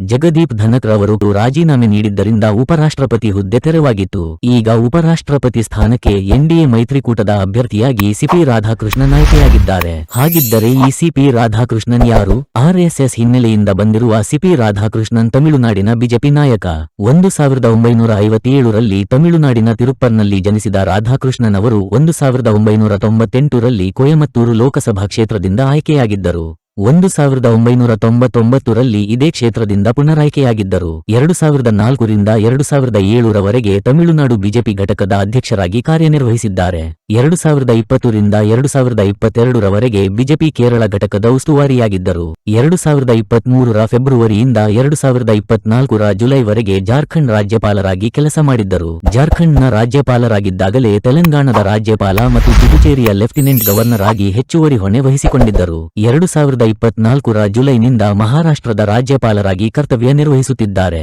ಜಗದೀಪ್ ಧನಕ್ ಅವರು ರಾಜೀನಾಮೆ ನೀಡಿದ್ದರಿಂದ ಉಪರಾಷ್ಟ್ರಪತಿ ಹುದ್ದೆ ತೆರವಾಗಿತ್ತು. ಈಗ ಉಪರಾಷ್ಟ್ರಪತಿ ಸ್ಥಾನಕ್ಕೆ ಎನ್ಡಿಎ ಮೈತ್ರಿಕೂಟದ ಅಭ್ಯರ್ಥಿಯಾಗಿ ಸಿಪಿ ರಾಧಾಕೃಷ್ಣನ್ ಆಯ್ಕೆಯಾಗಿದ್ದಾರೆ. ಹಾಗಿದ್ದರೆ ಈ ಸಿಪಿ ರಾಧಾಕೃಷ್ಣನ್ ಯಾರು? ಆರ್ಎಸ್ಎಸ್ ಹಿನ್ನೆಲೆಯಿಂದ ಬಂದಿರುವ ಸಿಪಿ ರಾಧಾಕೃಷ್ಣನ್ ತಮಿಳುನಾಡಿನ ಬಿಜೆಪಿ ನಾಯಕ. ಒಂದು ಸಾವಿರದ ಒಂಬೈನೂರ ಐವತ್ತೇಳರಲ್ಲಿ ತಮಿಳುನಾಡಿನ ತಿರುಪ್ಪರ್ನಲ್ಲಿ ಜನಿಸಿದ ರಾಧಾಕೃಷ್ಣನ್ ಅವರು ಒಂದು ಸಾವಿರದ ಒಂಬೈನೂರ ತೊಂಬತ್ತೆಂಟರಲ್ಲಿ ಕೊಯಮತ್ತೂರು ಲೋಕಸಭಾ ಕ್ಷೇತ್ರದಿಂದ ಆಯ್ಕೆಯಾಗಿದ್ದರು. ಒಂದು ಸಾವಿರದ ಒಂಬೈನೂರ ತೊಂಬತ್ತೊಂಬತ್ತರಲ್ಲಿ ಇದೇ ಕ್ಷೇತ್ರದಿಂದ ಪುನರಾಯ್ಕೆಯಾಗಿದ್ದರು. ಎರಡು ಸಾವಿರದ ನಾಲ್ಕರಿಂದ ಎರಡು ಸಾವಿರದ ಏಳರವರೆಗೆ ತಮಿಳುನಾಡು ಬಿಜೆಪಿ ಘಟಕದ ಅಧ್ಯಕ್ಷರಾಗಿ ಕಾರ್ಯನಿರ್ವಹಿಸಿದ್ದಾರೆ. ಎರಡು ಸಾವಿರದ ಇಪ್ಪತ್ತರಿಂದ ಎರಡು ಸಾವಿರದ ಇಪ್ಪತ್ತೆರಡರವರೆಗೆ ಬಿಜೆಪಿ ಕೇರಳ ಘಟಕದ ಉಸ್ತುವಾರಿಯಾಗಿದ್ದರು. ಎರಡು ಸಾವಿರದ ಇಪ್ಪತ್ಮೂರರ ಫೆಬ್ರವರಿಯಿಂದ ಎರಡು ಸಾವಿರದ ಇಪ್ಪತ್ನಾಲ್ಕರ ಜುಲೈವರೆಗೆ ಜಾರ್ಖಂಡ್ ರಾಜ್ಯಪಾಲರಾಗಿ ಕೆಲಸ ಮಾಡಿದ್ದರು. ಜಾರ್ಖಂಡ್ನ ರಾಜ್ಯಪಾಲರಾಗಿದ್ದಾಗಲೇ ತೆಲಂಗಾಣದ ರಾಜ್ಯಪಾಲ ಮತ್ತು ಪುದುಚೇರಿಯ ಲೆಫ್ಟಿನೆಂಟ್ ಗವರ್ನರ್ ಆಗಿ ಹೆಚ್ಚುವರಿ ಹೊಣೆ ವಹಿಸಿಕೊಂಡಿದ್ದರು. ಎರಡು ಸಾವಿರದ ಇಪ್ಪತ್ನಾಲ್ಕರ ಜುಲೈನಿಂದ ಮಹಾರಾಷ್ಟ್ರದ ರಾಜ್ಯಪಾಲರಾಗಿ ಕರ್ತವ್ಯ ನಿರ್ವಹಿಸುತ್ತಿದ್ದಾರೆ.